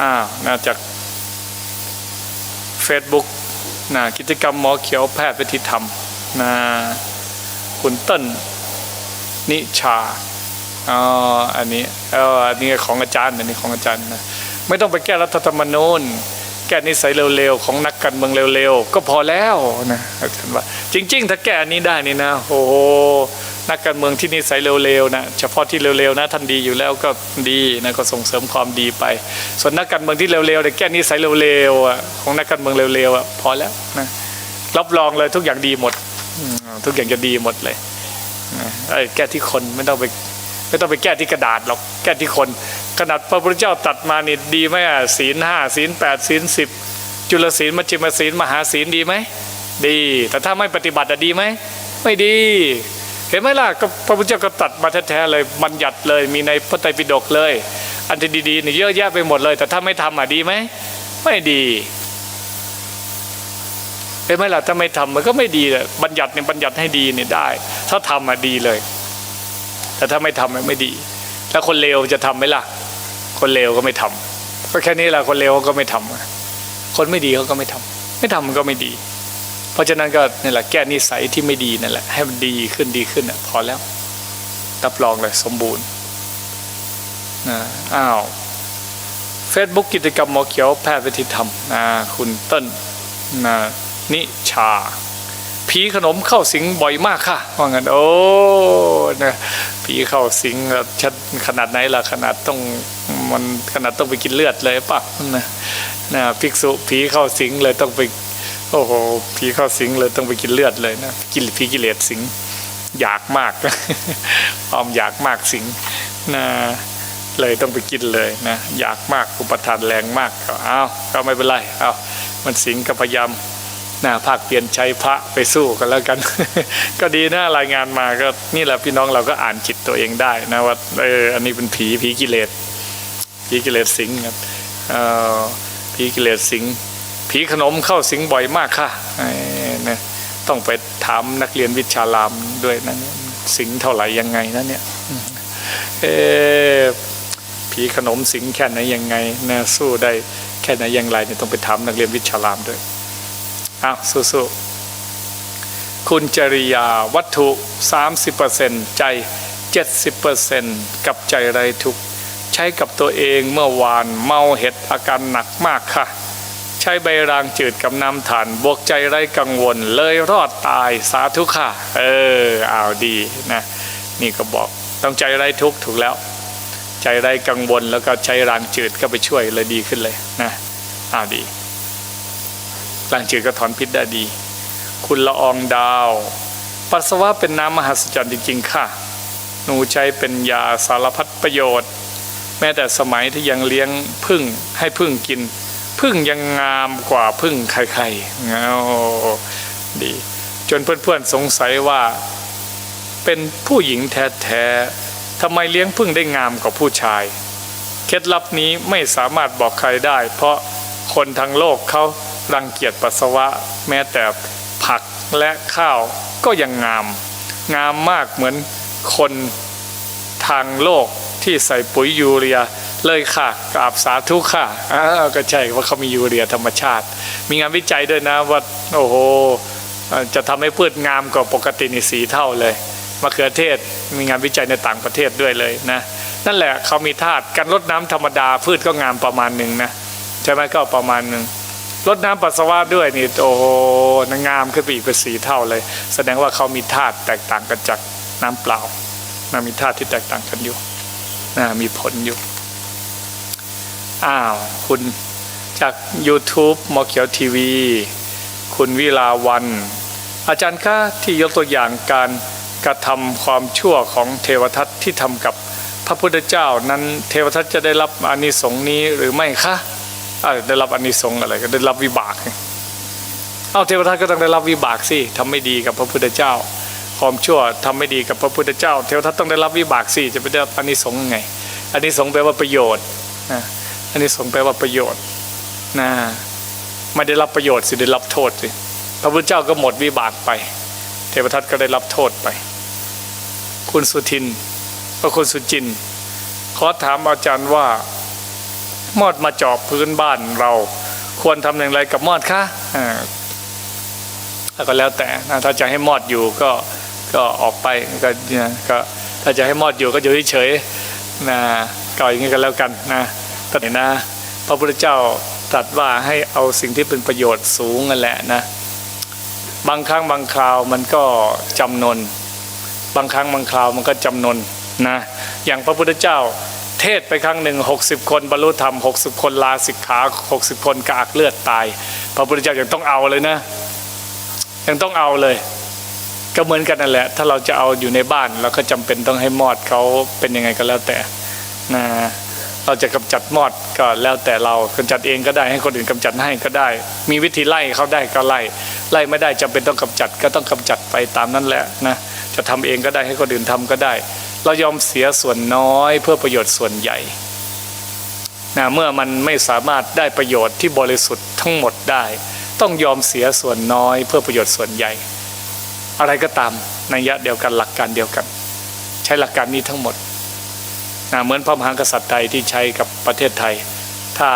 อ้าวนะจาก Facebook นะกิจกรรมหมอเขียวแพทย์วิธีธรรมนะคุณเต้นนิชาอ๋ออันนี้เอออันนี้ของอาจารย์อันนี้ของอาจารย์นะไม่ต้องไปแก้รัฐธรรมนูญแก้นิสัยเร็วๆของนักการเมืองเร็วๆก็พอแล้วนะอาจารย์ว่าจริง ๆ ถ้าแก้อันนี้ได้นี่นะโอ้โห นักการเมืองที่นิสัยเร็วๆนะเฉพาะที่เร็วๆนะท่านดีอยู่แล้วก็ดีนะก็ส่งเสริมความดีไป ส่วนนักการเมืองที่เร็วๆเนี่แก้นิสัยเร็วๆของนักการเมืองเร็วๆพอแล้วนะรับรองเลยทุกอย่างดีหมดทุกอย่างจะดีหมดเลยนะเอ้แก้ที่คนไม่ต้องไปไม่ต้องไปแก้ที่กระดาษหรอกแก้ที่คน ขนาดพระพุทธเจ้าตัดมานี่ดีไหมอะศีลห้าศีลแปดศีลสิบจุลศีลมัชฌิมศีลมหาศีลดีไหมดี แต่ถ้าไม่ปฏิบัติอะดีไหมไม่ดี เห็นไหมล่ะก็พระพุทธเจ้าก็ตัดมาแท้ๆเลยบัญญัติเลยมีในพระไตรปิฎกเลย อันที่ดีๆนี่เยอะแยะไปหมดเลย แต่ถ้าไม่ทำอะดีไหมไม่ดีเห็นไหมล่ะถ้าไม่ทำมันก็ไม่ดีเลยบัญญัติเนี่ยบัญญัติให้ดีเนี่ยได้ ถ้าทำอะดีเลย แต่ถ้าไม่ทำมันไม่ดีแล้วคนเลวจะทำไหมล่ะ คนเลวก็ไม่ทำก็แค่นี้แหละคนเลวเขาก็ไม่ทำคนไม่ดีเขาก็ไม่ทำไม่ทำมันก็ไม่ดี เพราะฉะนั้นก็นี่แหละแก้นิสัยที่ไม่ดีนั่นแหละให้มันดีขึ้นดีขึ้นอะพอแล้วรับรองเลยสมบูรณ์นะอ้าวเฟซบุ๊กกิจกรรมหมอเขียวแพทย์วิธีธรรมนะคุณเต้นนะนิชา ผีขนมเข้าสิงบ่อยมากค่ะว่างั้นโอ้นะผีเข้าสิงชัดขนาดไหนล่ะขนาดต้องมันขนาดต้องไปกินเลือดเลยปะนะนะภิกษุผีเข้าสิงเลยต้องไป โอ้โหผีเข้าสิงเลยต้องไปกินเลือดเลยนะกินผีกิเลสสิงอยากมากความอยากมากสิงนะเลยต้องไปกินเลยนะอยากมากอุปทานแรงมากก็เอาก็ไม่เป็นไรเอามันสิงก็พยายามนะภาคเปลี่ยนใช้พระไปสู้กันแล้วกัน ก็ดีนะรายงานมาก็นี่แหละพี่น้องเราก็อ่านจิตตัวเองได้นะว่าเอออันนี้เป็นผีผีกิเลสผีกิเลสสิงครับเออผีกิเลสสิง ผีขนมเข้าสิงบ่อยมากค่ะนะต้องไปถามนักเรียนวิชารามด้วยนะเนี่ยสิงเท่าไหร่ยังไงนะเนี่ยเออผีขนมสิงแค่ไหนยังไงนะสู้ได้แค่ไหนอย่างไรเนี่ยต้องไปถามนักเรียนวิชารามด้วยอ้าวสู้ๆคุณจริยาวัตถุ 30%ใจ 70%กับใจไรทุกใช้กับตัวเองเมื่อวานเมาเห็ดอาการหนักมากค่ะ ใช้ใบรางจืดกับน้ำถ่านบวกใจไรกังวล เลยรอดตายสาธุค่ะ เอออ้าดีนะ นี่ก็บอกต้องใจไรทุกถูกแล้ว ใจไรกังวลแล้วก็ใช้รางจืดก็ไปช่วยเลยดีขึ้นเลยนะอาดีล้างจืดก็ถอนพิษได้ดี คุณละอองดาว ปัสสาวะเป็นน้ำมหัศจรรย์จริงๆค่ะ หนูใช้เป็นยาสารพัดประโยชน์ แม้แต่สมัยที่ยังเลี้ยงพึ่งให้พึ่งกิน พึ่งยังงามกว่าพึ่งใครๆเงาดี จนเพื่อนๆสงสัยว่า เป็นผู้หญิงแท้ๆทำไมเลี้ยงพึ่งได้งามกว่าผู้ชาย เคล็ดลับนี้ไม่สามารถบอกใครได้ เพราะคนทั้งโลกเขารังเกียจปัสสาวะ แม้แต่ผักและข้าวก็ยังงาม งามมากเหมือนคนทางโลกที่ใส่ปุ๋ยยูเรีย เลยค่ะกราบสาธุค่ะอ้าวก็ใช่ว่าเขามียูเรียธรรมชาติ มีงานวิจัยด้วยนะว่าโอ้โหจะทำให้พืชงามกว่าปกตินี่สีเท่าเลยมะเขือเทศมีงานวิจัยในต่างประเทศด้วยเลยนะ นั่นแหละเขามีธาตุการลดน้ำธรรมดาพืชก็งามประมาณหนึ่งนะใช่ไหมก็ประมาณหนึ่งลดน้ำปัสสาวะด้วยนี่โอ้โหงามขึ้นไปอีกเป็นสีเท่าเลย แสดงว่าเขามีธาตุแตกต่างกันจากน้ำเปล่านะมีธาตุที่แตกต่างกันอยู่นะมีผลอยู่ อ้าว คุณจาก YouTube หมอเขียวทีวี คุณวิลาวัน อาจารย์คะที่ยกตัวอย่างการกระทำความชั่วของเทวทัตที่ทำกับพระพุทธเจ้านั้นเทวทัตจะได้รับอานิสงส์นี้หรือไม่คะอ่าได้รับอานิสงส์อะไรก็ได้รับวิบาก เอาเทวทัตก็ต้องได้รับวิบากสิทำไม่ดีกับพระพุทธเจ้า ความชั่วทำไม่ดีกับพระพุทธเจ้า เทวทัตต้องได้รับวิบากสิจะไปได้รับอานิสงส์ยังไงอานิสงส์แปลว่าประโยชน์นะ อานิสงส์แปลว่าประโยชน์นะไม่ได้รับประโยชน์สิได้รับโทษสิพระพุทธเจ้าก็หมดวิบากไป เทวทัตก็ได้รับโทษไป คุณสุทินก็คุณสุจินขอถามอาจารย์ว่า มอดมาเจาะพื้นบ้านเรา ควรทำอย่างไรกับมอดคะอ่าแล้วก็แล้วแต่นะถ้าจะให้มอดอยู่ก็ก็ออกไปก็เนี่ยก็ถ้าจะให้มอดอยู่ก็อยู่เฉยๆนะก็อย่างนี้ก็แล้วกันนะ แต่นี่นะ พระพุทธเจ้าตรัสว่าให้เอาสิ่งที่เป็นประโยชน์สูงนั่นแหละนะ บางครั้งบางคราวมันก็จำนน บางครั้งบางคราวมันก็จำนนนะ อย่างพระพุทธเจ้าเทศไปครั้งหนึ่ง60 คนบรรลุธรรม60 คนลาสิกขา 60 คนกากเลือดตาย พระพุทธเจ้ายังต้องเอาเลยนะ ยังต้องเอาเลย ก็เหมือนกันนั่นแหละ ถ้าเราจะเอาอยู่ในบ้านเราก็จำเป็นต้องให้มอดเขาเป็นยังไงก็แล้วแต่นะ เราจะกำจัดมอดก็แล้วแต่เรากำจัดเองก็ได้ให้คนอื่นกำจัดให้ก็ได้ มีวิธีไล่เขาได้ก็ไล่ ไล่ไม่ได้จำเป็นต้องกำจัดก็ต้องกำจัดไปตามนั้นแหละนะจะทำเองก็ได้ให้คนอื่นทำก็ได้ เรายอมเสียส่วนน้อยเพื่อประโยชน์ส่วนใหญ่นะเมื่อมันไม่สามารถได้ประโยชน์ที่บริสุทธิ์ทั้งหมดได้ ต้องยอมเสียส่วนน้อยเพื่อประโยชน์ส่วนใหญ่ อะไรก็ตามในยะเดียวกันหลักการเดียวกัน ใช้หลักการนี้ทั้งหมด นะเหมือนพระมหากษัตริย์ไทยที่ใช้กับประเทศไทย ถ้า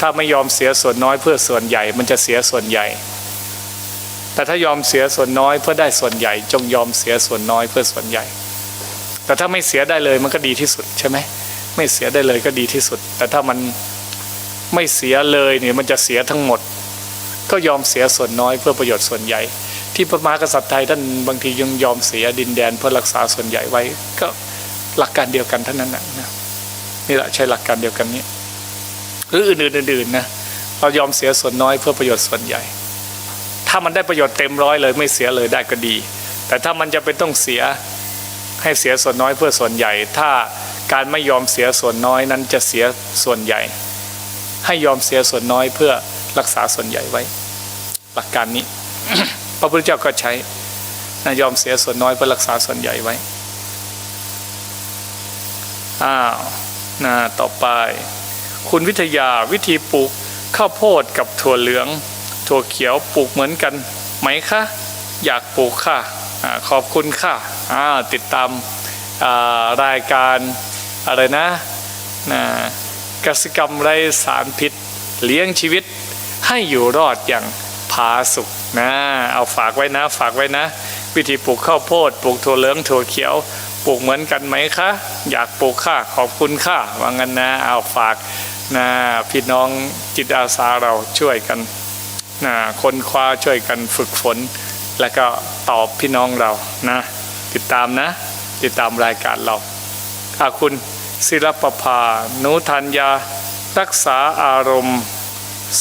ถ้าไม่ยอมเสียส่วนน้อยเพื่อส่วนใหญ่ มันจะเสียส่วนใหญ่ แต่ถ้ายอมเสียส่วนน้อยเพื่อได้ส่วนใหญ่ จงยอมเสียส่วนน้อยเพื่อส่วนใหญ่ แต่ถ้าไม่เสียได้เลยมันก็ดีที่สุดใช่ไหมไม่เสียได้เลยก็ดีที่สุด แต่ถ้ามันไม่เสียเลยเนี่ยมันจะเสียทั้งหมด ก็ยอมเสียส่วนน้อยเพื่อประโยชน์ส่วนใหญ่ ที่พระมหากษัตริย์ไทยท่านบางทียังยอมเสียดินแดนเพื่อรักษาส่วนใหญ่ไว้ก็ หลักการเดียวกันเท่านั้นนะนี่แหละใช้หลักการเดียวกันนี้หรืออื่นๆอื่นๆนะเรายอมเสียส่วนน้อยเพื่อประโยชน์ส่วนใหญ่ ถ้ามันได้ประโยชน์เต็มร้อยเลยไม่เสียเลยได้ก็ดี แต่ถ้ามันจะเป็นต้องเสียให้เสียส่วนน้อยเพื่อส่วนใหญ่ ถ้าการไม่ยอมเสียส่วนน้อยนั้นจะเสียส่วนใหญ่ ให้ยอมเสียส่วนน้อยเพื่อรักษาส่วนใหญ่ไว้ หลักการนี้ พระพุทธเจ้าก็ใช้นะยอมเสียส่วนน้อยเพื่อรักษาส่วนใหญ่ไว้ อ้าวนะต่อไป คุณวิทยาวิธีปลูกข้าวโพดกับถั่วเหลือง ถั่วเขียวปลูกเหมือนกันไหมคะอยากปลูกค่ะอขอบคุณค่ะอ่าติดตามารายการอะไรนะนะกสิกรรมไร้สารพิษ เลี้ยงชีวิตให้อยู่รอดอย่างผาสุกนะเอาฝากไว้นะฝากไว้นะ วิธีปลูกข้าวโพดปลูกถั่วเหลืองถั่วเขียว ปลูกเหมือนกันไหมคะ อยากปลูกค่ะขอบคุณค่ะว่างั้นนะเอาฝากนะพี่น้องจิตอาสาเราช่วยกันนะคนคว้าช่วยกันฝึกฝน แล้วก็ตอบพี่น้องเรานะ ติดตามนะ ติดตามรายการเราอาคุณศิลปภานุทัญญารักษาอารมณ์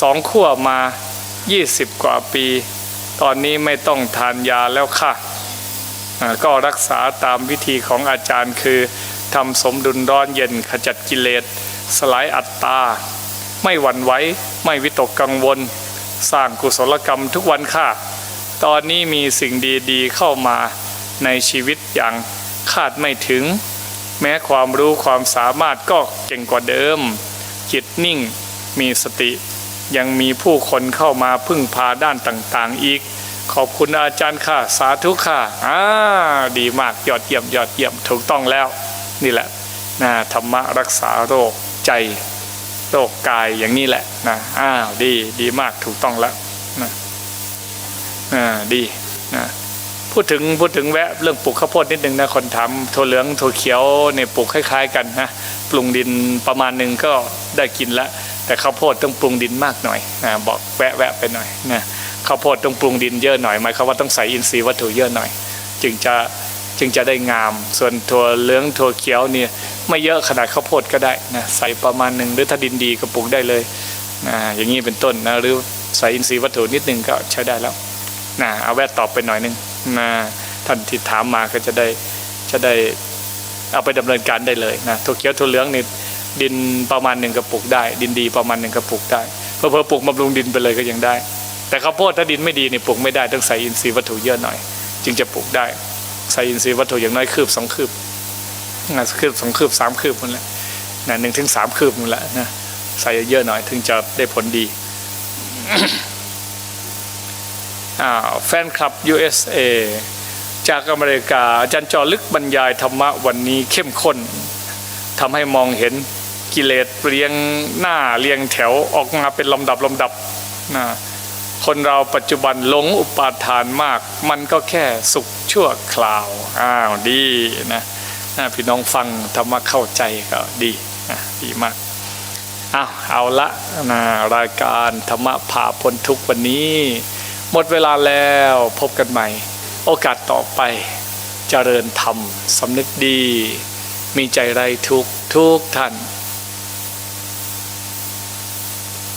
สองขั้วมา 20 กว่าปี ตอนนี้ไม่ต้องทานยาแล้วค่ะ ก็รักษาตามวิธีของอาจารย์คือทำสมดุลร้อนเย็นขจัดกิเลส สลายอัตตา ไม่หวั่นไหวไม่วิตกกังวล สร้างกุศลกรรมทุกวันค่ะ ตอนนี้มีสิ่งดีๆเข้ามาในชีวิตอย่างคาดไม่ถึง แม้ความรู้ความสามารถก็เก่งกว่าเดิม จิตนิ่งมีสติ ยังมีผู้คนเข้ามาพึ่งพาด้านต่างๆอีก ขอบคุณอาจารย์ค่ะ สาธุค่ะอ่าดีมากยอดเยี่ยมยอดเยี่ยมถูกต้องแล้ว นี่แหละนะธรรมะรักษาโรคใจโรคกายอย่างนี้แหละนะอ้าวดีดีมากถูกต้องแล้วนะอ่าดีนะพูดถึงพูดถึงแวะเรื่องปลูกข้าวโพดนิดนึงนะคนถามถั่วเหลืองถั่วเขียวเนี่ยปลูกคล้าย ๆ กันนะปรุงดินประมาณหนึ่งก็ได้กินล้วแต่ข้าวโพดต้องปรุงดินมากหน่อยนะบอกแวะแวะไปหน่อยนะ ข้าวโพดต้องปรุงดินเยอะหน่อยหมายความว่าต้องใส่อินทรีย์วัตถุเยอะหน่อย จึงจะจึงจะได้งาม ส่วนถั่วเหลืองถั่วเขียวเนี่ยไม่เยอะขนาดข้าวโพดก็ได้นะใส่ประมาณหนึ่งหรือถ้าดินดีก็ปลูกได้เลยนะอย่างนี้เป็นต้นนะหรือใส่อินทรีย์วัตถุนิดนึงก็ใช้ได้แล้วนะเอาแวะตอบไปหน่อยนึงนะท่านที่ถามมาก็จะได้จะได้เอาไปดำเนินการได้เลยนะถั่วเขียวถั่วเหลืองนี่ดินประมาณหนึ่งกระปุกได้ ดินดีประมาณหนึ่งกระปุกได้เพื่อเพื่อปลูกบำรุงดินไปเลยก็ยังได้ แต่ข้าวโพดถ้าดินไม่ดีนี่ปลูกไม่ได้ต้องใส่อินทรีย์วัตถุเยอะหน่อย จึงจะปลูกได้ใส่อินทรีย์วัตถุอย่างน้อยคืบสองคืบนะคืบสองคืบสามคืบนั่นแหละนะหนึ่งถึงสามคืบนั่นแหละนะใส่เยอะหน่อยถึงจะได้ผลดีแฟนคลับ USA จากอเมริกาอาจารย์จอลึกบรรยายธรรมะวันนี้เข้มข้นทำให้มองเห็นกิเลสเรียงหน้าเรียงแถวออกมาเป็นลำดับลำดับนะ คนเราปัจจุบันหลงอุปาทานมาก มันก็แค่สุขชั่วคราวอ้าวดีนะนะพี่น้องฟังธรรมะเข้าใจก็ดีนะดีมากเอาวเอาละนะรายการธรรมะผ่าพ้นทุกวันนี้ หมดเวลาแล้วพบกันใหม่ โอกาสต่อไปเจริญธรรมสำนึกดี มีใจไรทุกทุกท่าน